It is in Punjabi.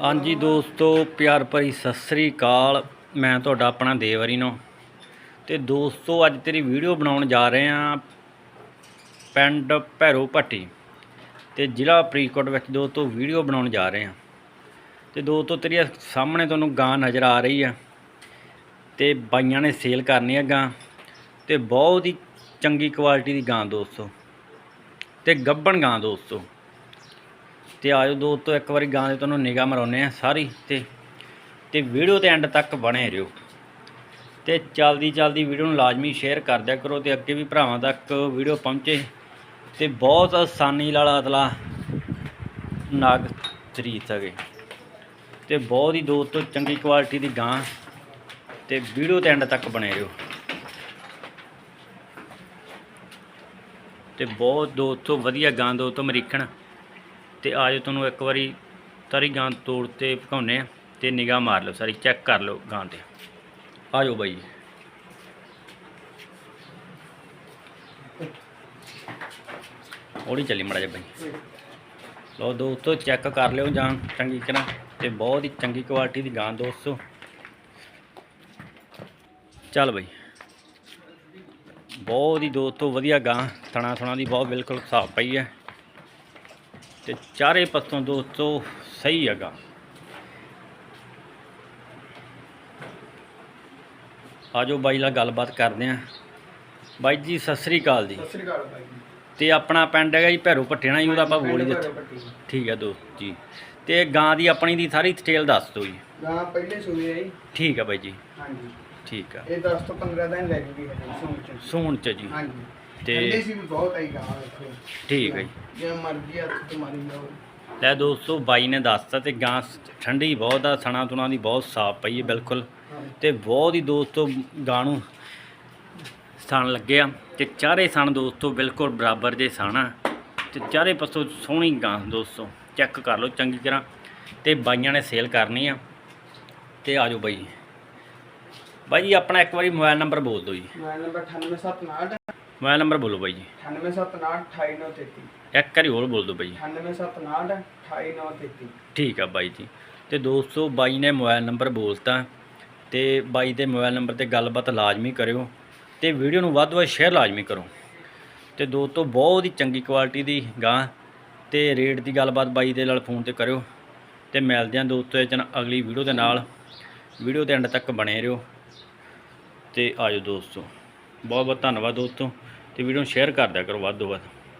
ਹਾਂਜੀ ਦੋਸਤੋ, ਪਿਆਰ ਭਰੀ ਸਤਿ ਸ੍ਰੀ ਅਕਾਲ। ਮੈਂ ਤੁਹਾਡਾ ਆਪਣਾ ਦੇਵਰੀ ਨੂੰ। ਤੇ ਦੋਸਤੋ, ਅੱਜ ਤੇਰੀ ਵੀਡੀਓ ਬਣਾਉਣ ਜਾ ਰਹੇ ਆ ਪਿੰਡ ਭੈਰੋ ਭੱਟੀ ਤੇ ਜ਼ਿਲ੍ਹਾ ਫਰੀਦਕੋਟ ਵਿੱਚ ਦੋਸਤੋ ਵੀਡੀਓ ਬਣਾਉਣ ਜਾ ਰਹੇ ਆ ਤੇ ਦੋਸਤੋ ਤੇਰੀ ਸਾਹਮਣੇ ਤੁਹਾਨੂੰ ਗਾਂ ਨਜ਼ਰ ਆ ਰਹੀ ਆ ਤੇ ਬਾਈਆਂ ਨੇ ਸੇਲ ਕਰਨੀ ਆ ਗਾਂ ਤੇ ਬਹੁਤ ਹੀ ਚੰਗੀ ਕੁਆਲਿਟੀ ਦੀ ਗਾਂ ਦੋਸਤੋ। ਤੇ ਗੱਬਣ ਗਾਂ ਦੋਸਤੋ। ਤੇ ਆਜੋ ਦੋਸਤੋ, ਇੱਕ ਵਾਰੀ ਗਾਂ ਦੇ ਤੁਹਾਨੂੰ ਨਿਗਾਹ ਮਰਾਉਨੇ ਆ ਸਾਰੀ ਤੇ ਤੇ ਵੀਡੀਓ ਤੇ ਐਂਡ ਤੱਕ ਬਣੇ ਰਹੋ। ਤੇ ਚਲਦੀ ਚਲਦੀ ਵੀਡੀਓ ਨੂੰ ਲਾਜ਼ਮੀ ਸ਼ੇਅਰ ਕਰ ਦਿਆ ਕਰੋ ਤੇ ਅੱਗੇ ਵੀ ਭਰਾਵਾਂ ਤੱਕ ਵੀਡੀਓ ਪਹੁੰਚੇ। ਤੇ ਬਹੁਤ ਆਸਾਨੀ ਨਾਲ ਅਤਲਾ ਨਾਗ ਖਰੀਦ ਸਕੇ। ਤੇ ਬਹੁਤ ਹੀ ਦੋਸਤੋ, ਚੰਗੀ ਕੁਆਲਿਟੀ ਦੀ ਗਾਂ ਤੇ ਵੀਡੀਓ ਤੇ ਐਂਡ ਤੱਕ ਬਣੇ ਰਹੋ। ਤੇ ਬਹੁਤ ਦੋਸਤੋ, ਵਧੀਆ ਗਾਂ ਦੋਸਤੋ ਅਮਰੀਕਨ ਤੇ ਆਜੋ ਤੁਹਾਨੂੰ ਇੱਕ ਵਾਰੀ ਸਾਰੀ ਗਾਂ ਤੋੜ ਤੇ ਪਕਾਉਨੇ ਆ ਤੇ ਨਿਗਾਹ ਮਾਰ ਲਓ, ਸਾਰੀ ਚੈੱਕ ਕਰ ਲਓ ਗਾਂ ਤੇ। ਆਜੋ ਬਾਈ ਉਹਦੀ ਚੱਲੀ ਮੜਾ ਜਾ ਬਾਈ। ਲਓ ਦੋਸਤੋ ਚੈੱਕ ਕਰ ਲਿਓ ਜਾਂ ਚੰਗੀ ਤਰ੍ਹਾਂ ਤੇ ਬਹੁਤ ਹੀ ਚੰਗੀ ਕੁਆਲਿਟੀ ਦੀ ਗਾਂ ਦੋਸਤੋ। ਚੱਲ ਬਾਈ। ਬਹੁਤ ਹੀ ਦੋਸਤੋ, ਵਧੀਆ ਗਾਂ ਥਣਾ ਥਣਾ ਦੀ ਬਹੁਤ ਬਿਲਕੁਲ ਸਾਫ਼ ਪਈ ਹੈ। ਤੇ ਚਾਰੇ ਪਾਸੋਂ ਦੋਸਤੋ ਸਹੀ ਹੈਗਾ। ਆਜੋ ਬਾਈ ਨਾਲ ਗੱਲਬਾਤ ਕਰਦੇ ਆਂ। ਬਾਈ ਜੀ ਸਤਿ ਸ੍ਰੀ ਅਕਾਲ ਜੀ। ਸਤਿ ਸ੍ਰੀ ਅਕਾਲ ਜੀ। ਤੇ ਆਪਣਾ ਪਿੰਡ ਹੈਗਾ ਜੀ ਭੈਰੋ ਪੱਟੇਣਾ ਜੀ ਉਹਦਾ ਆਪਾਂ ਬੋਲ ਹੀ ਦਿੱਤਾ। ਠੀਕ ਹੈ ਦੋਸਤ ਜੀ। ਤੇ ਗਾਂ ਦੀ ਆਪਣੀ ਦੀ ਸਾਰੀ ਡਿਟੇਲ ਦੱਸ ਦਿਓ ਜੀ। ਗਾਂ ਪਹਿਲੇ ਸੂਏ ਆਈ ਠੀਕ ਹੈ ਬਾਈ ਜੀ। ਹਾਂਜੀ। ਠੀਕ ਆ। ਇਹ 10 ਤੋਂ 15 ਦਿਨ ਲੱਗ ਗਈ ਹੈ ਸੂਣ ਚ। ਸੂਣ ਚ ਜੀ। ਹਾਂਜੀ। ਤੇ- ਸੀ ਵੀ ਬਹੁਤ ਆਈ ਗਾਂ ਠੀਕ ਹੈ ਜੀ। ਜੇ ਮਰਜ਼ੀ ਹੱਥ ਤੇ ਮਾਰੀ ਜਾਓ ਲੈ ਦੋਸਤੋ ਬਾਈ ਨੇ ਦੱਸਤਾ ਤੇ ਗਾਂ ਠੰਡੀ ਬਹੁਤ ਆ ਸਣਾ ਤੁਣਾ ਦੀ ਬਹੁਤ ਸਾਫ਼ ਪਈ ਹੈ ਬਿਲਕੁਲ। ਤੇ ਬਹੁਤ ਹੀ ਦੋਸਤੋ ਗਾਂ ਨੂੰ ਸਣ ਲੱਗਿਆ ਤੇ ਚਾਰੇ ਸਣ ਦੋਸਤੋ ਬਿਲਕੁਲ ਬਰਾਬਰ ਜੇ ਸਣ ਤੇ ਚਾਰੇ ਪਾਸੋਂ ਸੋਹਣੀ ਗਾਂ ਦੋਸਤੋ ਚੈੱਕ ਕਰ ਲਓ ਚੰਗੀ ਤਰ੍ਹਾਂ। ਤੇ ਬਾਈਆਂ ਨੇ ਸੇਲ ਕਰਨੀ ਆ। ਤੇ ਆਜੋ ਬਾਈ। ਬਾਈ ਜੀ ਆਪਣਾ ਇੱਕ ਵਾਰੀ ਮੋਬਾਈਲ ਨੰਬਰ ਬੋਲ ਦਿਓ ਜੀ। ਮੋਬਾਈਲ ਨੰਬਰ 98759 ਮੋਬਾਈਲ ਨੰਬਰ ਬੋਲੋ ਬਾਈ ਜੀ। 98759 28933 ਇੱਕ ਵਾਰੀ ਹੋਰ ਬੋਲ ਦਿਓ ਬਾਈ 98759 28933 ਠੀਕ ਆ ਬਾਈ ਜੀ। ਤੇ ਦੋਸਤੋ ਬਾਈ ਨੇ ਮੋਬਾਈਲ ਨੰਬਰ ਬੋਲਤਾ ਤੇ ਬਾਈ ਦੇ ਮੋਬਾਈਲ ਨੰਬਰ ਤੇ ਗੱਲਬਾਤ ਲਾਜ਼ਮੀ ਕਰਿਓ ਤੇ ਵੀਡੀਓ ਨੂੰ ਵੱਧ ਤੋਂ ਵੱਧ ਸ਼ੇਅਰ ਲਾਜ਼ਮੀ ਕਰੋ। ਤੇ ਦੋਸਤੋ ਬਹੁਤ ਹੀ ਚੰਗੀ ਕੁਆਲਿਟੀ ਦੀ ਗਾਂ ਤੇ ਰੇਟ ਦੀ ਗੱਲਬਾਤ ਬਾਈ ਦੇ ਨਾਲ ਫੋਨ ਤੇ ਕਰਿਓ ਤੇ ਮਿਲਦੇ ਹਾਂ ਦੋਸਤੋ ਇਹ ਚ ਅਗਲੀ ਵੀਡੀਓ ਦੇ ਨਾਲ। ਵੀਡੀਓ ਦੇ ਐਂਡ ਤੱਕ ਬਣੇ ਰਹੋ ਤੇ ਆਜੋ ਦੋਸਤੋ। ਬਹੁਤ ਬਹੁਤ ਧੰਨਵਾਦ ਦੋਸਤੋ ਤੇ ਵੀਡੀਓ ਨੂੰ ਸ਼ੇਅਰ ਕਰ ਦਿਆ ਕਰੋ ਵੱਧ ਤੋਂ ਵੱਧ।